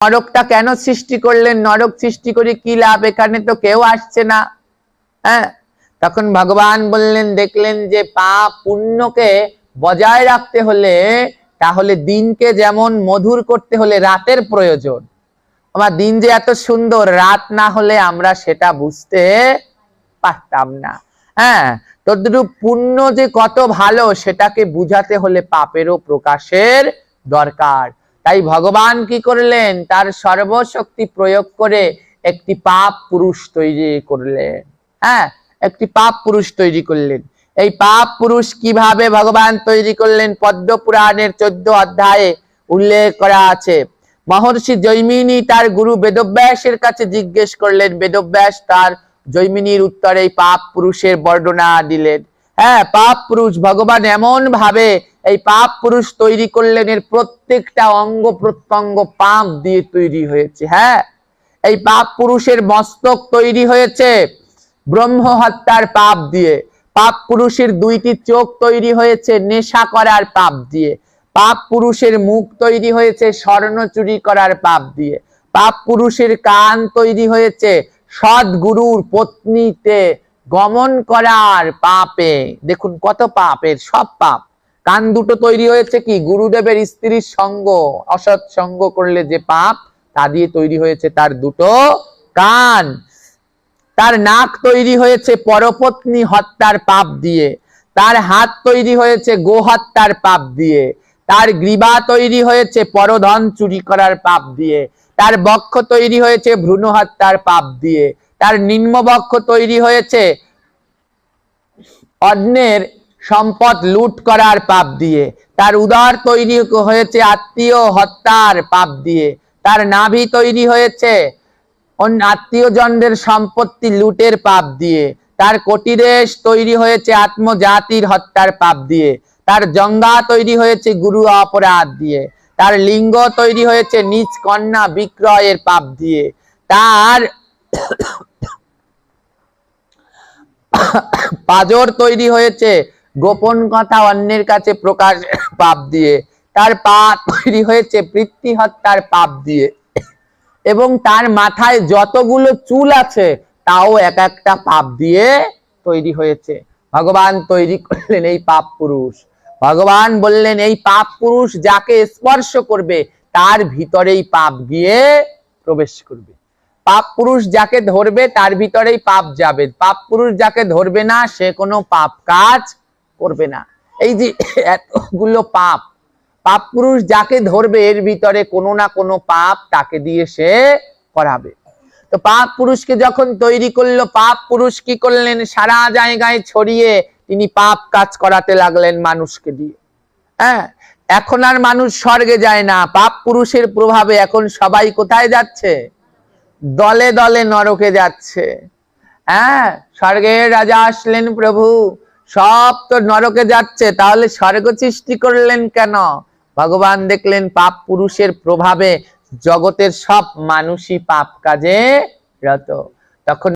নরকটা কেন সৃষ্টি করলেন? নরক সৃষ্টি করে কি লাভ? এখানে তো কেউ আসছে না। হ্যাঁ? তখন ভগবান বললেন, দেখলেন যে পাপ পুণ্যকে বজায় রাখতে হলে, তাহলে দিনকে যেমন মধুর করতে হলে রাতের প্রয়োজন। আমার দিন যে এত সুন্দর, রাত না হলে আমরা সেটা বুঝতে পারতাম না। হ্যাঁ? তদ্রূপ পুণ্য যে কত ভালো, সেটাকে বুঝাতে হলে পাপেরও প্রকাশের দরকার। তাই ভগবান কি করলেন? তার সর্বশক্তি প্রয়োগ করে একটি পাপ পুরুষ তৈরি করলেন। হ্যাঁ একটি পাপ পুরুষ তৈরি করলেন। এই পাপ পুরুষ কীভাবে ভগবান তৈরি করলেন? পদ্ম পুরাণের চোদ্দ অধ্যায়ে উল্লেখ করা আছে। মহর্ষি জৈমিনী তার গুরু বেদব্যাসের কাছে জিজ্ঞেস করলেন, বেদব্যাস, তার জৈমিনীর উত্তরে পাপ পুরুষের বর্ণনা দিলেন। হ্যাঁ পাপ পুরুষ ভগবান এমন ভাবে এই পাপ পুরুষ তৈরি করলেন, এর প্রত্যেকটা অঙ্গ প্রত্যঙ্গ পাপ দিয়ে তৈরি হয়েছে হ্যাঁ? এই পাপ পুরুষের মস্তক তৈরি হয়েছে, ব্রহ্ম হত্যার পাপ দিয়ে। পাপ পুরুষের দুইটি চোখ তৈরি হয়েছে, নেশা করার পাপ দিয়ে। পাপ পুরুষের মুখ তৈরি হয়েছে, স্বর্ণ চুরি করার পাপ দিয়ে। পাপ পুরুষের কান তৈরি হয়েছে সৎ গুরুর পত্নীতে গমন করার পাপে। দেখুন কত পাপের সব পাপ। কান দুটো তৈরি হয়েছে কি? গুরুদেবের স্ত্রীর সঙ্গ, অসৎ সঙ্গ করলে যে পাপ, তা দিয়ে তৈরি হয়েছে তার দুটো কান। তার নাক তৈরি হয়েছে পরপত্নী হত্যার পাপ দিয়ে। তার হাত তৈরি হয়েছে গো হত্যার পাপ দিয়ে। তার গ্রীবা তৈরি হয়েছে পরধন চুরি করার পাপ দিয়ে। তার বক্ষ তৈরি হয়েছে ভ্রূণ হত্যার পাপ দিয়ে। তার নিম্ন বক্ষ তৈরি হয়েছে অন্যের সম্পদ লুট করার পাপ দিয়ে। তার উদার তৈরি হয়েছে আত্মীয় হত্যার পাপ দিয়ে। তার নাভি তৈরি হয়েছে আত্মীয়জনদের সম্পত্তি লুটের পাপ দিয়ে। তার কোটিদেশ তৈরি হয়েছে আত্মজাতির হত্যার পাপ দিয়ে। তার জঙ্গা তৈরি হয়েছে গুরু অপরাধ দিয়ে। তার লিঙ্গ তৈরি হয়েছে নিজ কন্যা বিক্রয়ের পাপ দিয়ে। তার পাজর তৈরি হয়েছে গোপন কথা অন্যের কাছে প্রকাশ পাপ দিয়ে, তার পা তৈরি হয়েছে বৃত্তি হত্যার পাপ দিয়ে। এবং তার মাথায় যতগুলো চুল আছে, তাও এক একটা পাপ দিয়ে তৈরি হয়েছে। ভগবান তৈরি করলেন এই পাপ পুরুষ। ভগবান বললেন, এই পাপ পুরুষ যাকে স্পর্শ করবে, তার ভিতরেই পাপ গিয়ে প্রবেশ করবে। পাপ পুরুষ যাকে ধরবে, তার ভিতরেই পাপ যাবে। পাপ পুরুষ যাকে ধরবে না, সে কোনো পাপ কাজ করবে না। এই যে এতগুলো পাপ পাপ পুরুষ যাকে ধরবে, এর ভিতরে কোনো না কোনো পাপ তাকে দিয়ে সে করাবে। তো পাপ পুরুষকে যখন তৈরি করল, পাপ পুরুষ কি করলেন? সারা জায়গায় ছড়িয়ে তিনি পাপ কাজ করাতে লাগলেন মানুষকে দিয়ে। হ্যাঁ এখন আর মানুষ স্বর্গে যায় না। পাপ পুরুষের প্রভাবে এখন সবাই কোথায় যাচ্ছে? দলে দলে নরকে যাচ্ছে। হ্যাঁ স্বর্গের রাজা আসলেন প্রভু। সব তো নরকে যাচ্ছে, তাহলে স্বর্গ সৃষ্টি করলেন কেন? ভগবান দেখলেন পাপ পুরুষের প্রভাবে জগতের সব মানুষই পাপ কাজে রত। তখন